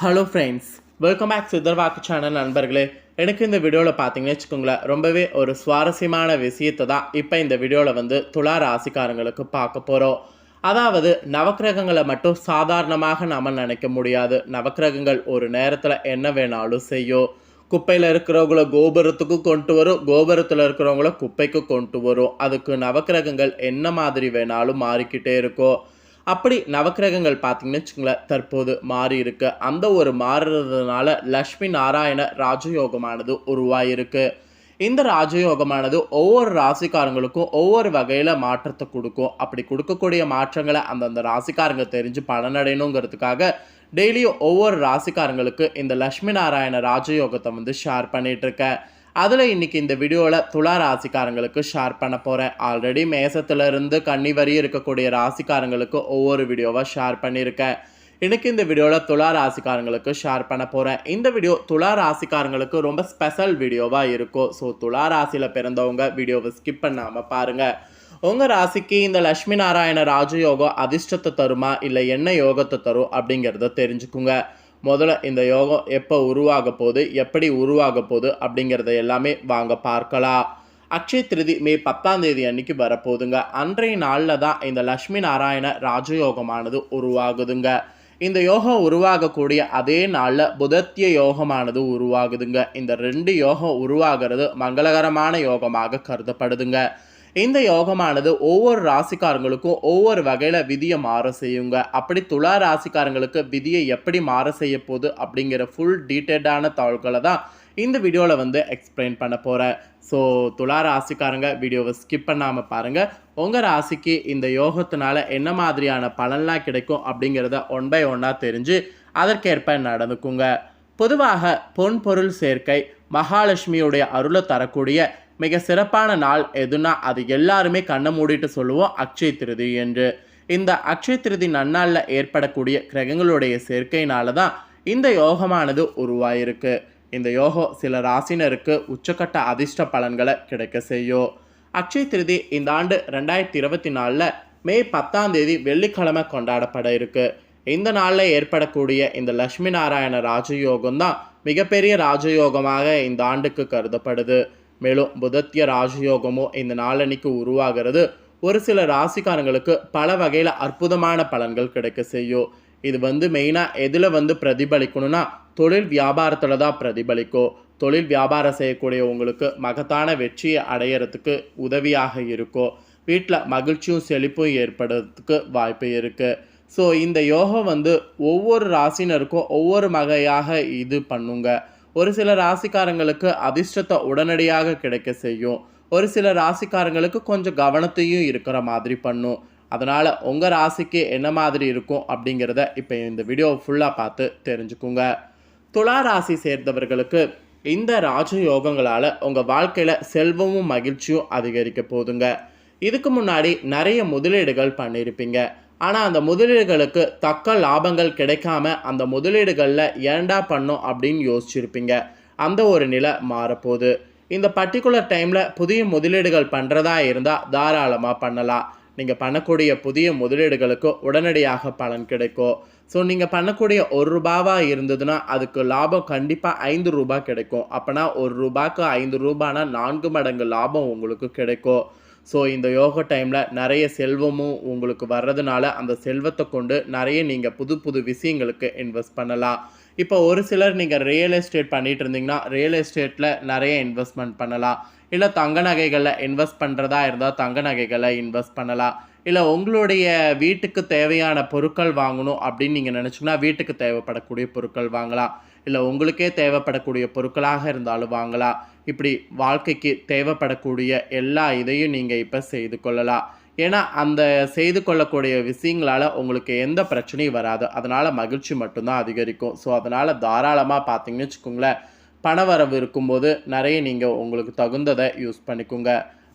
Hello friends welcome back சித்தர்வாக்கு channel நண்பர்களே. எனக்கு இந்த வீடியோவில் பார்த்தீங்கன்னு வச்சுக்கோங்களேன் ரொம்பவே ஒரு சுவாரஸ்யமான விஷயத்தை தான் இப்போ இந்த வீடியோவில் வந்து துலா ராசிக்காரங்களுக்கு பார்க்க போகிறோம் அதாவது நவக்கிரகங்களை மட்டும் சாதாரணமாக நம்ம நினைக்க முடியாது. நவக்கிரகங்கள் ஒரு நேரத்தில் என்ன வேணாலும் செய்யும். குப்பையில் இருக்கிறவங்கள கோபுரத்துக்கு கொண்டு வரும். கோபுரத்தில் இருக்கிறவங்கள குப்பைக்கு கொண்டு வரும். அதுக்கு நவக்கிரகங்கள் என்ன மாதிரி வேணாலும் மாறிக்கிட்டே இருக்கும். அப்படி நவக்கிரகங்கள் பார்த்தீங்கன்னு வச்சுங்களேன் தற்போது மாறி இருக்கு. அந்த ஒரு மாறுறதுனால லக்ஷ்மி நாராயண ராஜயோகமானது உருவாயிருக்கு. இந்த ராஜயோகமானது ஒவ்வொரு ராசிக்காரங்களுக்கும் ஒவ்வொரு வகையில் மாற்றத்தை கொடுக்கும். அப்படி கொடுக்கக்கூடிய மாற்றங்களை அந்தந்த ராசிக்காரங்க தெரிஞ்சு பலனடையணுங்கிறதுக்காக டெய்லியும் ஒவ்வொரு ராசிக்காரங்களுக்கு இந்த லக்ஷ்மி நாராயண ராஜயோகத்தை வந்து ஷேர் பண்ணிகிட்ருக்கேன் அதில் இன்னைக்கு இந்த வீடியோவில் துலா ராசிக்காரங்களுக்கு ஷேர் பண்ண போகிறேன் ஆல்ரெடி மேசத்துலேருந்து கன்னி வரி இருக்கக்கூடிய ராசிக்காரங்களுக்கு ஒவ்வொரு வீடியோவாக ஷேர் பண்ணியிருக்கேன். இன்றைக்கி இந்த வீடியோவில் துலா ராசிக்காரங்களுக்கு ஷேர் பண்ண போகிறேன் இந்த வீடியோ துலா ராசிக்காரங்களுக்கு ரொம்ப ஸ்பெஷல் வீடியோவாக இருக்கும். ஸோ துலா ராசியில் பிறந்தவங்க வீடியோவை ஸ்கிப் பண்ணாமல் பாருங்கள் உங்கள் ராசிக்கு இந்த லக்ஷ்மி நாராயண ராஜயோகம் அதிர்ஷ்டத்தை தருமா? இல்லை என்ன யோகத்தை தரும்? அப்படிங்கிறத தெரிஞ்சுக்குங்க. முதல்ல இந்த யோகம் எப்போ உருவாக போகுது எப்படி உருவாக போகுது அப்படிங்கிறத எல்லாமே வாங்க பார்க்கலாம். அக்ஷய திருதி மே பத்தாம் தேதி அன்னைக்கு வரப்போகுதுங்க. அன்றைய நாளில் தான் இந்த லக்ஷ்மி நாராயண ராஜயோகமானது உருவாகுதுங்க. இந்த யோகம் உருவாகக்கூடிய அதே நாளில் புதத்திய யோகமானது உருவாகுதுங்க. இந்த ரெண்டு யோகம் உருவாகிறது மங்களகரமான யோகமாக கருதப்படுதுங்க. இந்த யோகமானது ஒவ்வொரு ராசிக்காரங்களுக்கும் ஒவ்வொரு வகையில் விதியை மாற செய்யுங்க. அப்படி துலா ராசிக்காரங்களுக்கு விதியை எப்படி மாற செய்ய போகுது அப்படிங்கிற ஃபுல் டீட்டெயில்டான தகவல்களை தான் இந்த வீடியோவில் வந்து எக்ஸ்பிளைன் பண்ண போகிறேன் ஸோ துலா ராசிக்காரங்க வீடியோவை ஸ்கிப் பண்ணாமல் பாருங்கள் உங்கள் ராசிக்கு இந்த யோகத்தினால என்ன மாதிரியான பலன்லாம் கிடைக்கும் அப்படிங்கிறத ஒன் பை ஒன்னாக தெரிஞ்சு அதற்கேற்ப நடந்துக்குங்க. பொதுவாக பொன் பொருள் சேர்க்கை மகாலட்சுமியுடைய அருளை தரக்கூடிய மிக சிறப்பான நாள் எதுனா அது எல்லாருமே கண்ணை மூடிட்டு சொல்லுவோம் அக்ஷய திருதி என்று. இந்த அக்ஷய திருதி நன்னாளில் ஏற்படக்கூடிய கிரகங்களுடைய சேர்க்கையினால தான் இந்த யோகமானது உருவாயிருக்கு. இந்த யோகம் சில ராசினருக்கு உச்சக்கட்ட அதிர்ஷ்ட பலன்களை கிடைக்க செய்யும். அக்ஷய திருதி இந்த ஆண்டு ரெண்டாயிரத்தி இருபத்தி நாலில் மே பத்தாம் தேதி வெள்ளிக்கிழமை கொண்டாடப்பட இருக்கு. இந்த நாளில் ஏற்படக்கூடிய இந்த லட்சுமி நாராயண ராஜயோகம் தான் மிகப்பெரிய ராஜயோகமாக இந்த ஆண்டுக்கு கருதப்படுது. மேலும் புதத்திய ராஜயோகமும் இந்த நாளன்னைக்கு உருவாகிறது. ஒரு சில ராசிக்காரங்களுக்கு பல வகையில் அற்புதமான பலன்கள் கிடைக்க செய்யும். இது வந்து மெயினாக எதில் வந்து பிரதிபலிக்கணும்னா தொழில் வியாபாரத்தில் தான் பிரதிபலிக்கும். தொழில் வியாபாரம் செய்யக்கூடிய உங்களுக்கு மகத்தான வெற்றியை அடையிறதுக்கு உதவியாக இருக்கும். வீட்டில் மகிழ்ச்சியும் செழிப்பும் ஏற்படுறதுக்கு வாய்ப்பு இருக்குது ஸோ இந்த யோகம் வந்து ஒவ்வொரு ராசினருக்கும் ஒவ்வொரு வகையாக இது பண்ணுங்கள் ஒரு சில ராசிக்காரங்களுக்கு அதிர்ஷ்டத்தை உடனடியாக கிடைக்க செய்யும். ஒரு சில ராசிக்காரங்களுக்கு கொஞ்சம் கவனத்தையும் இருக்கிற மாதிரி பண்ணும். அதனால் உங்கள் ராசிக்கு என்ன மாதிரி இருக்கும் அப்படிங்கிறத இப்போ இந்த வீடியோ ஃபுல்லாக பார்த்து தெரிஞ்சுக்குங்க. துலா ராசி சேர்ந்தவர்களுக்கு இந்த ராஜயோகங்களால் உங்கள் வாழ்க்கையில் செல்வமும் மகிழ்ச்சியும் அதிகரிக்க போதுங்க. இதுக்கு முன்னாடி நிறைய முதலீடுகள் பண்ணியிருப்பீங்க. ஆனால் அந்த முதலீடுகளுக்கு தக்க லாபங்கள் கிடைக்காம அந்த முதலீடுகளில் ஏண்டா பண்ணோம் அப்படின்னு யோசிச்சிருப்பீங்க. அந்த ஒரு நிலை மாறப்போகுது. இந்த பர்டிகுலர் டைமில் புதிய முதலீடுகள் பண்ணுறதா இருந்தால் தாராளமாக பண்ணலாம். நீங்கள் பண்ணக்கூடிய புதிய முதலீடுகளுக்கு உடனடியாக பலன் கிடைக்கும். ஸோ நீங்கள் பண்ணக்கூடிய ஒரு ரூபாவாக இருந்ததுன்னா அதுக்கு லாபம் கண்டிப்பாக ஐந்து ரூபாய் கிடைக்கும். அப்போனா ஒரு ரூபாய்க்கு ஐந்து ரூபானா நான்கு மடங்கு லாபம் உங்களுக்கு கிடைக்கும். ஸோ இந்த யோகா டைமில் நிறைய செல்வமும் உங்களுக்கு வர்றதுனால அந்த செல்வத்தை கொண்டு நிறைய நீங்கள் புது புது விஷயங்களுக்கு இன்வெஸ்ட் பண்ணலாம். இப்போ ஒரு சிலர் நீங்கள் ரியல் எஸ்டேட் பண்ணிகிட்டு இருந்தீங்கன்னா ரியல் எஸ்டேட்டில் நிறைய இன்வெஸ்ட்மெண்ட் பண்ணலாம். இல்லை தங்க நகைகளில் இன்வெஸ்ட் பண்ணுறதா இருந்தால் தங்க நகைகளை இன்வெஸ்ட் பண்ணலாம். இல்லை உங்களுடைய வீட்டுக்கு தேவையான பொருட்கள் வாங்கணும் அப்படின்னு நீங்கள் நினச்சிங்கன்னா வீட்டுக்கு தேவைப்படக்கூடிய பொருட்கள் வாங்கலாம். இல்லை உங்களுக்கே தேவைப்படக்கூடிய பொருட்களாக இருந்தாலும் வாங்கலாம். இப்படி வாழ்க்கைக்கு தேவைப்படக்கூடிய எல்லா இதையும் நீங்கள் இப்போ செய்து கொள்ளலாம். ஏன்னா அந்த செய்து கொள்ளக்கூடிய விஷயங்களால் உங்களுக்கு எந்த பிரச்சனையும் வராது. அதனால் மகிழ்ச்சி மட்டும்தான் அதிகரிக்கும். ஸோ அதனால் தாராளமாக பார்த்தீங்கன்னு வச்சுக்கோங்களேன் பணவரவு இருக்கும்போது நிறைய நீங்கள் உங்களுக்கு தகுந்ததை யூஸ் பண்ணிக்கோங்க.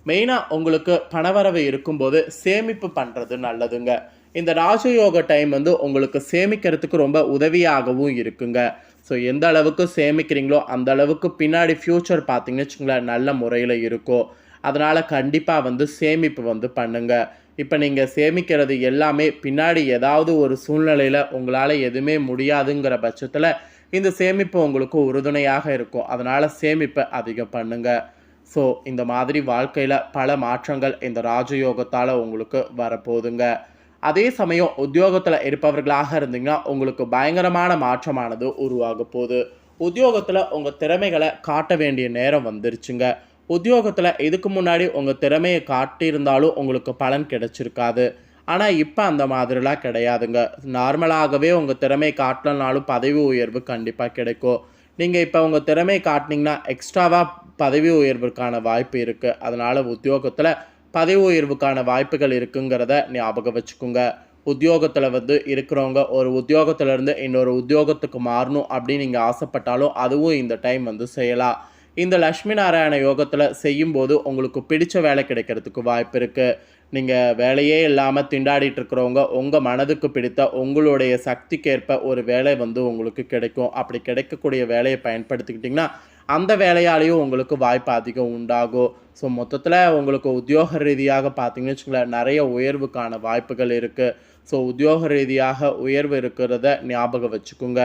மெயினாக உங்களுக்கு பணவரவு இருக்கும்போது சேமிப்பு பண்ணுறது நல்லதுங்க. இந்த ராஜயோக டைம் வந்து உங்களுக்கு சேமிக்கிறதுக்கு ரொம்ப உதவியாகவும் இருக்குங்க. ஸோ எந்த அளவுக்கு சேமிக்கிறீங்களோ அந்த அளவுக்கு பின்னாடி ஃப்யூச்சர் பார்த்தீங்கன்னு வச்சுங்களேன் நல்ல முறையில் இருக்கும் அதனால் கண்டிப்பாக வந்து சேமிப்பு வந்து பண்ணுங்கள் இப்போ நீங்கள் சேமிக்கிறது எல்லாமே பின்னாடி ஏதாவது ஒரு சூழ்நிலையில் உங்களால் எதுவுமே முடியாதுங்கிற பட்சத்தில் இந்த சேமிப்பு உங்களுக்கு உறுதுணையாக இருக்கும். அதனால் சேமிப்பை அதிகம் பண்ணுங்கள் ஸோ இந்த மாதிரி வாழ்க்கையில் பல மாற்றங்கள் இந்த ராஜயோகத்தால் உங்களுக்கு வரப்போகுதுங்க. அதே சமயம் உத்தியோகத்தில் இருப்பவர்களாக இருந்தீங்கன்னா உங்களுக்கு பயங்கரமான மாற்றமானது உருவாக போகுது. உத்தியோகத்தில் உங்கள் திறமைகளை காட்ட வேண்டிய நேரம் வந்துருச்சுங்க. உத்தியோகத்தில் இதுக்கு முன்னாடி உங்கள் திறமையை காட்டியிருந்தாலும் உங்களுக்கு பலன் கிடைச்சிருக்காது. ஆனால் இப்போ அந்த மாதிரிலாம் கிடையாதுங்க. நார்மலாகவே உங்கள் திறமை காட்டலனாலும் பதவி உயர்வு கண்டிப்பாக கிடைக்கும். நீங்கள் இப்போ உங்கள் திறமை காட்டினீங்கன்னா எக்ஸ்ட்ராவாக பதவி உயர்வுக்கான வாய்ப்பு இருக்குது அதனால் உத்தியோகத்தில் பதவி உயர்வுக்கான வாய்ப்புகள் இருக்குங்கிறத ஞாபகம் வச்சுக்கோங்க. உத்தியோகத்தில் வந்து இருக்கிறவங்க ஒரு உத்தியோகத்திலேருந்து இன்னொரு உத்தியோகத்துக்கு மாறணும் அப்படின்னு நீங்கள் ஆசைப்பட்டாலும் அதுவும் இந்த டைம் வந்து செய்யலாம். இந்த லக்ஷ்மி நாராயண யோகத்தில் செய்யும்போது உங்களுக்கு பிடிச்ச வேலை கிடைக்கிறதுக்கு வாய்ப்பு இருக்குது நீங்கள் வேலையே இல்லாமல் திண்டாடிட்டு இருக்கிறவங்க உங்கள் மனதுக்கு பிடித்த உங்களுடைய சக்திக்கேற்ப ஒரு வேலை வந்து உங்களுக்கு கிடைக்கும். அப்படி கிடைக்கக்கூடிய வேலையை பயன்படுத்திக்கிட்டிங்கன்னா அந்த வேலையாலேயும் உங்களுக்கு வாய்ப்பு அதிகம் உண்டாகும். ஸோ மொத்தத்தில் உங்களுக்கு உத்தியோக ரீதியாக பார்த்தீங்கன்னு வச்சுங்களேன் நிறைய உயர்வுக்கான வாய்ப்புகள் இருக்குது ஸோ உத்தியோக ரீதியாக உயர்வு இருக்கிறத ஞாபகம் வச்சுக்கோங்க.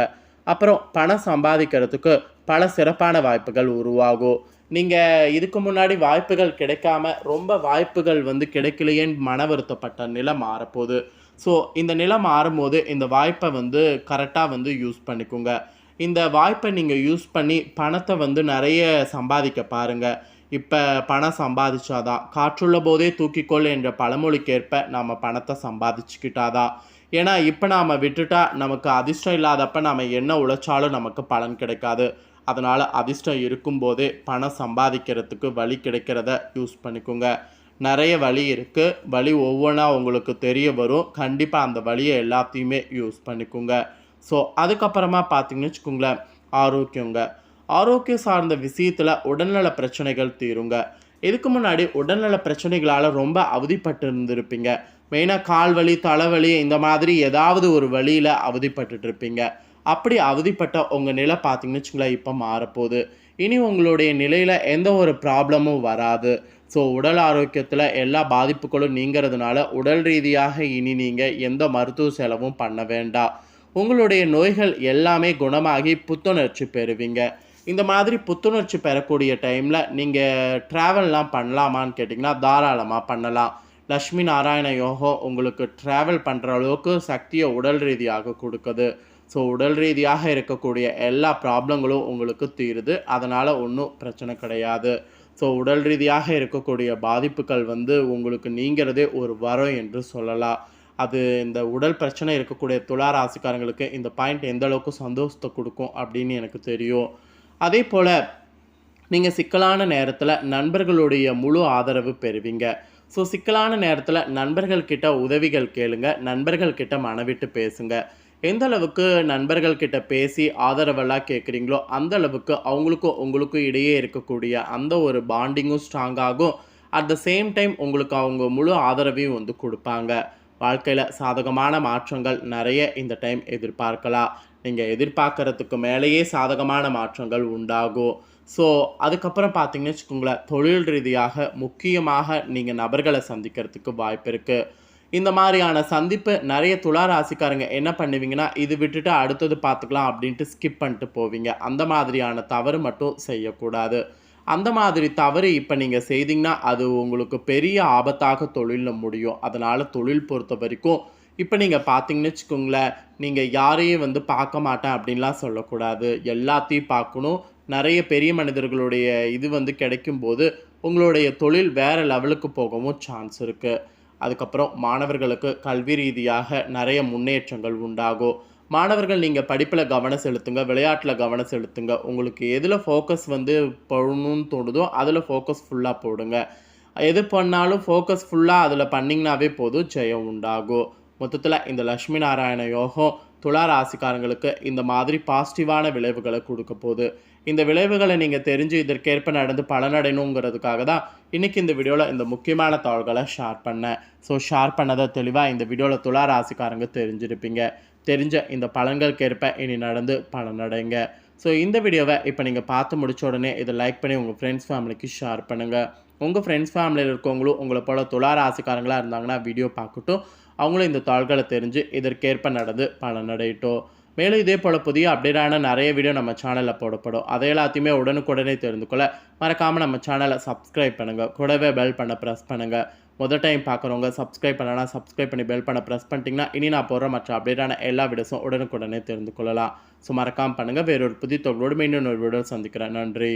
அப்புறம் பணம் சம்பாதிக்கிறதுக்கு பல சிறப்பான வாய்ப்புகள் உருவாகும். நீங்கள் இதுக்கு முன்னாடி வாய்ப்புகள் கிடைக்காம ரொம்ப வாய்ப்புகள் வந்து கிடைக்கலையேன்னு மன வருத்தப்பட்ட நிலை மாறப்போகுது. ஸோ இந்த நிலை மாறும்போது இந்த வாய்ப்பை வந்து கரெக்டாக வந்து யூஸ் பண்ணிக்கோங்க. இந்த வாய்ப்பை நீங்கள் யூஸ் பண்ணி பணத்தை வந்து நிறைய சம்பாதிக்க பாருங்கள் இப்போ பணம் சம்பாதிச்சாதான் காற்றுள்ள போதே தூக்கிக்கொள் என்ற பழமொழிக்கேற்ப நாம் பணத்தை சம்பாதிச்சுக்கிட்டாதான் ஏன்னா இப்போ நாம் விட்டுட்டா நமக்கு அதிர்ஷ்டம் இல்லாதப்ப நாம் என்ன உழைச்சாலும் நமக்கு பலன் கிடைக்காது. அதனால் அதிர்ஷ்டம் இருக்கும்போதே பணம் சம்பாதிக்கிறதுக்கு வழி கிடைக்கிறத யூஸ் பண்ணிக்கோங்க. நிறைய வழி இருக்குது வழி ஒவ்வொன்றா உங்களுக்கு தெரிய வரும். கண்டிப்பாக அந்த வழியை எல்லாத்தையுமே யூஸ் பண்ணிக்கோங்க. ஸோ அதுக்கப்புறமா பார்த்தீங்கன்னு வச்சுக்கோங்களேன் ஆரோக்கியங்க. ஆரோக்கியம் சார்ந்த விஷயத்தில் உடல்நல பிரச்சனைகள் தீருங்க. இதுக்கு முன்னாடி உடல்நல பிரச்சனைகளால் ரொம்ப அவதிப்பட்டு இருந்திருப்பீங்க மெயினாக கால் வலி தலைவலி இந்த மாதிரி ஏதாவது ஒரு வழியில் அவதிப்பட்டுட்டு இருப்பீங்க அப்படி அவதிப்பட்ட உங்கள் நிலை பார்த்தீங்கன்னு வச்சுங்களேன் இப்போ மாறப்போகுது. இனி உங்களுடைய நிலையில் எந்த ஒரு ப்ராப்ளமும் வராது. ஸோ உடல் ஆரோக்கியத்தில் எல்லா பாதிப்புகளும் நீங்கிறதுனால உடல் ரீதியாக இனி நீங்கள் எந்த மருத்துவ செலவும் பண்ண வேண்டாம். உங்களுடைய நோய்கள் எல்லாமே குணமாகி புத்துணர்ச்சி பெறுவீங்க. இந்த மாதிரி புத்துணர்ச்சி பெறக்கூடிய டைமில் நீங்கள் ட்ராவல்லாம் பண்ணலாமான்னு கேட்டிங்கன்னா தாராளமாக பண்ணலாம். லக்ஷ்மி நாராயண யோகம் உங்களுக்கு ட்ராவல் பண்ணுற அளவுக்கு சக்தியை உடல் ரீதியாக கொடுக்குது. ஸோ உடல் ரீதியாக இருக்கக்கூடிய எல்லா ப்ராப்ளங்களும் உங்களுக்கு தீருது. அதனால் ஒன்றும் பிரச்சனை கிடையாது. ஸோ உடல் ரீதியாக இருக்கக்கூடிய பாதிப்புகள் வந்து உங்களுக்கு நீங்கிறதே ஒரு வரம் என்று சொல்லலாம். அது இந்த உடல் பிரச்சனை இருக்கக்கூடிய துளா ராசிக்காரங்களுக்கு இந்த பாயிண்ட் எந்த அளவுக்கு சந்தோஷத்தை கொடுக்கும் அப்படின்னு எனக்கு தெரியும். அதே போல் நீங்கள் சிக்கலான நேரத்தில் நண்பர்களுடைய முழு ஆதரவு பெறுவீங்க. ஸோ சிக்கலான நேரத்தில் நண்பர்கள்கிட்ட உதவிகள் கேளுங்க நண்பர்கள்கிட்ட மனவிட்டு பேசுங்க. எந்த அளவுக்கு நண்பர்கள்கிட்ட பேசி ஆதரவெல்லாம் கேட்குறீங்களோ அந்த அளவுக்கு அவங்களுக்கும் உங்களுக்கும் இடையே இருக்கக்கூடிய அந்த ஒரு பாண்டிங்கும் ஸ்ட்ராங் ஆகும். அட் த சேம் டைம் உங்களுக்கு அவங்க முழு ஆதரவையும் வந்து கொடுப்பாங்க. வாழ்க்கையில் சாதகமான மாற்றங்கள் நிறைய இந்த டைம் எதிர்பார்க்கலாம். நீங்கள் எதிர்பார்க்கறதுக்கு மேலேயே சாதகமான மாற்றங்கள் உண்டாகும். ஸோ அதுக்கப்புறம் பார்த்தீங்கன்னு வச்சுக்கோங்களேன் தொழில் ரீதியாக முக்கியமாக நீங்கள் நபர்களை சந்திக்கிறதுக்கு வாய்ப்பு இருக்குது இந்த மாதிரியான சந்திப்பு நிறைய துளா ராசிக்காரங்க என்ன பண்ணுவீங்கன்னா இது விட்டுட்டு அடுத்தது பார்த்துக்கலாம் அப்படின்ட்டு ஸ்கிப் பண்ணிட்டு போவீங்க. அந்த மாதிரியான தவறு மட்டும் செய்யக்கூடாது. அந்த மாதிரி தவறு இப்போ நீங்கள் செய்தீங்கன்னா அது உங்களுக்கு பெரிய ஆபத்தாக தொழிலில் முடியும். அதனால் தொழில் பொறுத்த வரைக்கும் இப்போ நீங்கள் பார்த்தீங்கன்னு வச்சுக்கோங்களேன் நீங்கள் யாரையும் வந்து பார்க்க மாட்டேன் அப்படின்லாம் சொல்லக்கூடாது. எல்லாத்தையும் பார்க்கணும். நிறைய பெரிய மனிதர்களுடைய இது வந்து கிடைக்கும்போது உங்களுடைய தொழில் வேறு லெவலுக்கு போகவும் சான்ஸ் இருக்குது அதுக்கப்புறம் மாணவர்களுக்கு கல்வி ரீதியாக நிறைய முன்னேற்றங்கள் உண்டாகும். மாணவர்கள் நீங்கள் படிப்பில் கவனம் செலுத்துங்க விளையாட்டில் கவனம் செலுத்துங்க. உங்களுக்கு எதில் ஃபோக்கஸ் வந்து போடணும்னு தோணுதோ அதில் ஃபோக்கஸ் ஃபுல்லாக போடுங்க. எது பண்ணாலும் ஃபோக்கஸ் ஃபுல்லாக அதில் பண்ணிங்கனாவே போதும் ஜெயம் உண்டாகும். மொத்தத்தில் இந்த லக்ஷ்மி நாராயண யோகம் துலா ராசிக்காரங்களுக்கு இந்த மாதிரி பாசிட்டிவான விளைவுகளை கொடுக்க போகுது. இந்த விளைவுகளை நீங்கள் தெரிஞ்சு இதற்கேற்ப நடந்து பலனடையணுங்கிறதுக்காக தான் இன்றைக்கி இந்த வீடியோவில் இந்த முக்கியமான தகவல்களை ஷேர் பண்ணேன். ஸோ ஷேர் பண்ணதை தெளிவாக இந்த வீடியோவில் துலா ராசிக்காரங்க தெரிஞ்சிருப்பீங்க. தெரிஞ்ச இந்த பலன்களுக்கேற்ப இனி நடந்து பலனடைங்க. ஸோ இந்த வீடியோவை இப்போ நீங்கள் பார்த்து முடிச்ச உடனே இதை லைக் பண்ணி உங்கள் ஃப்ரெண்ட்ஸ் ஃபேமிலிக்கு ஷேர் பண்ணுங்கள் உங்கள் ஃப்ரெண்ட்ஸ் ஃபேமிலியில் இருக்கவங்களும் உங்களை போல துலா ராசிக்காரங்களாக இருந்தாங்கன்னா வீடியோ பார்க்கட்டும். அவங்களும் இந்த தாள்களை தெரிஞ்சு இதற்கேற்ப நடந்து பலனடையட்டும். மேலும் இதே போல் புதிய அப்டேட்டான நிறைய வீடியோ நம்ம சேனலில் போடப்படும். அதை எல்லாத்தையுமே உடனுக்குடனே தெரிந்து கொள்ள மறக்காமல் நம்ம சேனலை சப்ஸ்கிரைப் பண்ணுங்கள் கூடவே பெல் பண்ண ப்ரெஸ் பண்ணுங்கள் முதல் டைம் பார்க்குறவங்க சப்ஸ்கிரைப் பண்ணலாம் சப்ஸ்கிரைப் பண்ணி பெல் பண்ண ப்ரெஸ் பண்ணிட்டீங்கன்னா இனி நான் போடுற மற்ற அப்டேட்டான எல்லா வீடியோஸும் உடனுக்குடனே தெரிந்து கொள்ளலாம். ஸோ மறக்காமல் பண்ணுங்கள் வேறொரு புதிய தொழிலோடு மீண்டும் ஒரு வீடியோ சந்திக்கிறேன். நன்றி.